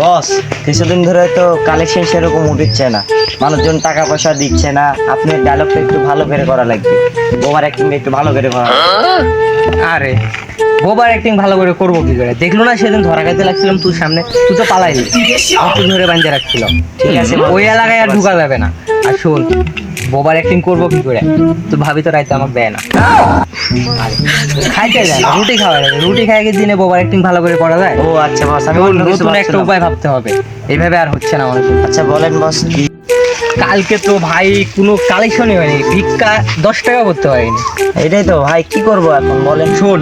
বস কিছুদিন ধরে তো কালেকশন সেরকম উঠছে না। মানুষজন টাকা পয়সা দিচ্ছে না। আপনি ডায়লগটা একটু ভালো করে করা লাগবে। ওভার অ্যাক্টিং একটু ভালো করে করা লাগবে। আরে বোবার অ্যাক্টিং ভালো করে করব কি করে? দেখল না সেদিন ধরা খাইতে লাগছিলাম তুই সামনে? তুই তো পালাইলি। আমি ধরে বাঁধে রাখছিল ঠিক আছে ওই এলাকায় আর ঢুকা যাবে না। আর শোন বোবার অ্যাক্টিং করব কি করে? তুই ভাবি তো রাইতে আমাকে দেয় না। খাইতে যায় না রুটি খাওয়া যায়। রুটি খাই কি দিনে বোবার অ্যাক্টিং ভালো করে করা যায়? ও আচ্ছা বস আমি অন্য কিছু নতুন একটা উপায় ভাবতে হবে। এইভাবে আর হচ্ছে না আমাদের। আচ্ছা বলেন বস। কি কালকে তো ভাই কোনো কালেকশনই হয়নি। ভিক্ষা দশ টাকা করতে পারিনি। এটাই তো ভাই কি করব এখন? বলেন। শোন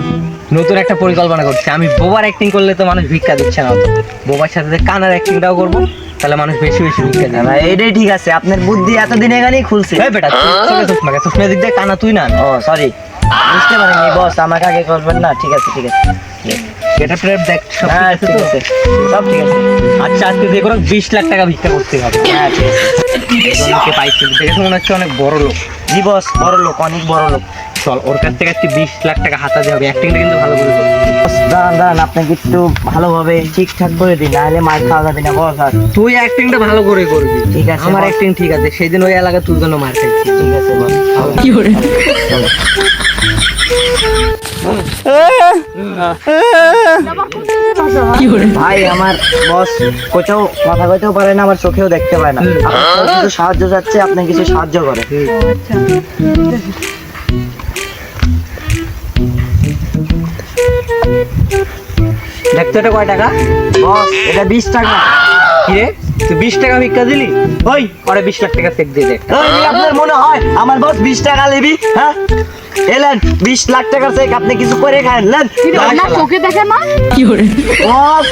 নতুন একটা পরিকল্পনা করছি। আমি বোবার অ্যাক্টিং করলে তো মানুষ ভিক্ষা দিচ্ছে না বোবার সাথে সাথে কানার অ্যাক্টিংটাও করব। তাহলে মানুষ বেশি বেশি ভিক্ষা দেবে ভাই এটাই ঠিক আছে। আপনার বুদ্ধি এতদিন এখানেই খুলছে। এই বেটা চোখে চশমা কে? চশমা দিক দিয়ে কানা তুই না। ও সরি বুঝতে পারিনি বস আমাকে আগে করবেন না। ঠিক আছে ঠিক আছে। এটা প্রেপ দেখ সব হ্যাঁ ঠিক আছে। সব ঠিক আছে। আচ্ছা আজকে যে কোনো বিশ লাখ টাকা ভিক্ষা করতে হবে। হ্যাঁ ঠিক আছে। পাইছি। দেখে মনে হচ্ছে অনেক বড় লোক। জি বস বড় লোক অনেক বড় লোক। চল ওর কাছ থেকে আজকে বিশ লাখ টাকা হাতাতে হবে। অ্যাক্টিংটা কিন্তু ভালো করে দাঁড়ান দাঁড়ান আপনাকে একটু ভালোভাবে ঠিকঠাক করে দিন নাহলে মার খাওয়া যাবে না বস আর তুই অ্যাক্টিংটা ভালো করে করবি। ঠিক আছে, আমার অ্যাক্টিং ঠিক আছে। সেই দিন ওই এলাকায় তুই জন্য মার খাইছি। ঠিক আছে বস। কি করে? ভাই আমার বস কোথাও কথা কইতেও পারে না আমার চোখেও দেখতে পায় না। সাহায্য যাচ্ছে আপনি কিছু সাহায্য করে দেখতো এটা কয় টাকা? বস এটা বিশ টাকা। কি রে তুই বিশ টাকা ভিক্ষা দিলি? ওই পরে বিশ লাখ টাকা চেক দিয়ে দে। আপনার মনে হয় আমার বস বিশ টাকা নেবি হ্যাঁ? এলেন বিশ লাখ টাকার চেক আপনি কিছু করে খান নেন। না চোখে দেখে না বস।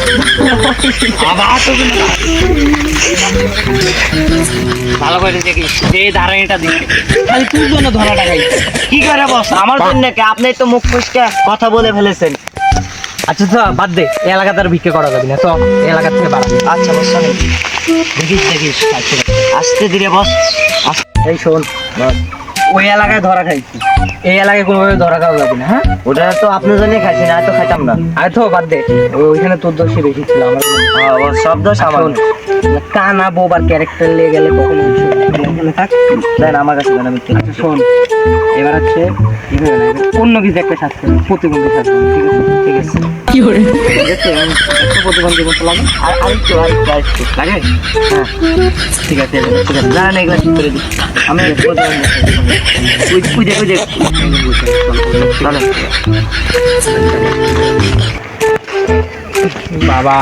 ভালো করে দেখিস যে ধারণাটা দিচ্ছে। খালি তুই জন্য ধরা টাকাই কি করে বস? আমার জন্য আপনি তো মুখ ফুসকে কথা বলে ফেলেছেন। আচ্ছা তো বাদ দে এলাকাতে আর ভিক্ষা করা যাবে না তো এলাকা থেকে বাড়া আচ্ছা বস দেখিস দেখিস আচ্ছা আস্তে ধীরে বস। আস্তে এই শোন বস ওই এলাকায় ধরা খাইছি। এই এলাকায় কোনোভাবে ধরা খাওয়া যাবে না হ্যাঁ? ওটা তো আপনার জন্যই খাইছি না তো খাইতাম না। আরে তো বাদ দে ওইখানে তোর দোষই বেশি ছিল আমার হ্যাঁ, সব দোষ আমার। কানা বোবার ক্যারেক্টার নিয়ে গেলে কখনো থাক। দেন আমার কাছে দেন আমি আচ্ছা শোন এবার হচ্ছে কি অন্য কিছু একটা শাস্তি প্রতিবন্ধী শাস্তি ঠিক আছে? ঠিক আছে? ঠিক আছে প্রতিবন্ধী মতো লাগে আর আরেকটু আরেকটু আরেকটু লাগে? হ্যাঁ ঠিক আছে ঠিক আছে। এগুলো আমি প্রতিবন্ধী। বাবা।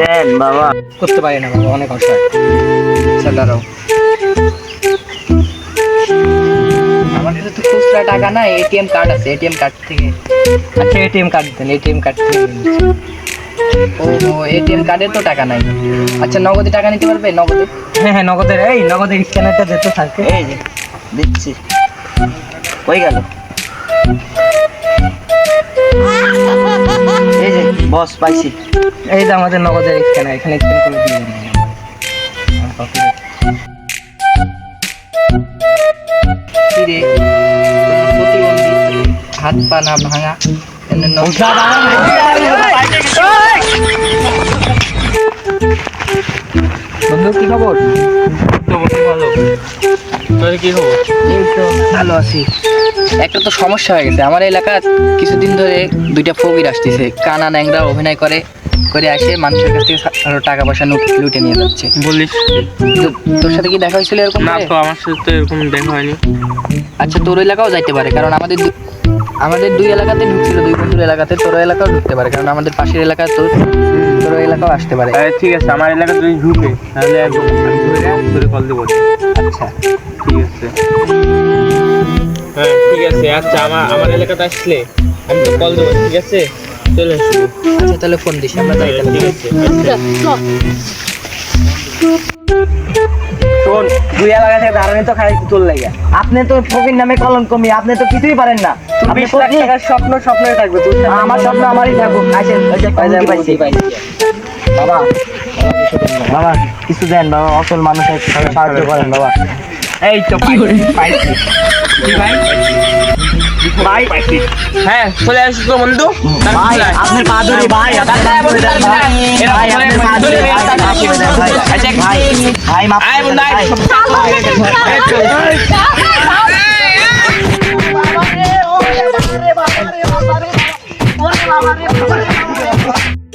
দেন বাবা করতে পারি না বাবা অনেক অসহায় দাঁড়াও আমার কাছে তো খুচরা টাকা না এটিএম কার্ড আছে এটিএম কার্ড থেকে আচ্ছা এটিএম কার্ড দেন এটিএম কার্ড থেকে। ও এটিএম কার্ডে তো টাকা নাই। আচ্ছা নগদে টাকা নিতে পারবে? নগদে? হ্যাঁ হ্যাঁ নগদের এই নগদের স্ক্যানারটা দিতে থাকে এই যে দিচ্ছি। কই গেল? এই যে বস পাইছি। এই যে আমাদের নগদের স্ক্যানার এখানে স্ক্যান করে দিয়ে দেন হাত পা না ভাঙা। কি খবর? এই তো ভালো আছি। একটা তো সমস্যা হয়ে গেছে। আমার এলাকার কিছুদিন ধরে দুইটা ফকির আসতেছে। কানা ন্যাংরা অভিনয় করে। করে আসে মানুষের কাছ থেকে টাকা পয়সা লুটে নিয়ে যাচ্ছে। বলিস। তোর সাথে কি দেখা হয়েছিল এরকম না তো আমার সাথে এরকম দেখা হয়নি। আচ্ছা তোর এলাকাও যাইতে পারে কারণ আমাদের আমাদের দুই এলাকাতে ঢুকছিল দুই বন্ধুর এলাকাতে তোর এলাকাও ঢুকতে পারে কারণ আমাদের পাশের এলাকা তোর তোর এলাকাও আসতে পারে। আরে ঠিক আছে আমার এলাকা যদি ঢুকে তাহলে ধরে কল দেবো। আচ্ছা ঠিক আছে। হ্যাঁ ঠিক আছে আচ্ছা আমার আমার এলাকাতে আসলে আমি তো কল দেবো ঠিক আছে? চলে আচ্ছা তাহলে ফোন দিস আমরা যাই আচ্ছা। শোন দুই এলাকা থেকে ধারণে তো খাই তোর লাগে। আপনি তো ফকির নামে কলঙ্ক মি আপনি তো কিছুই পারেন না। আপনি বিশ লাখ টাকার স্বপ্ন স্বপ্নই থাকবে আমার স্বপ্ন আমারই থাকুক। আসেন পাইছি বাবা। বাবা কিছু দেন বাবা অসল মানুষের সাহায্য করেন বাবা। এই তো পাইছি। কি ভাই? ভাই হ্যাঁ চলে আসিস তো বন্ধু ভাই আপনার পা ধরি ভাই আপনার পা ধরি দেন, ভাই ভাই আপনার পা ধরি ভাই আপনার পা ধরি দেন, ভাই ভাই ভাই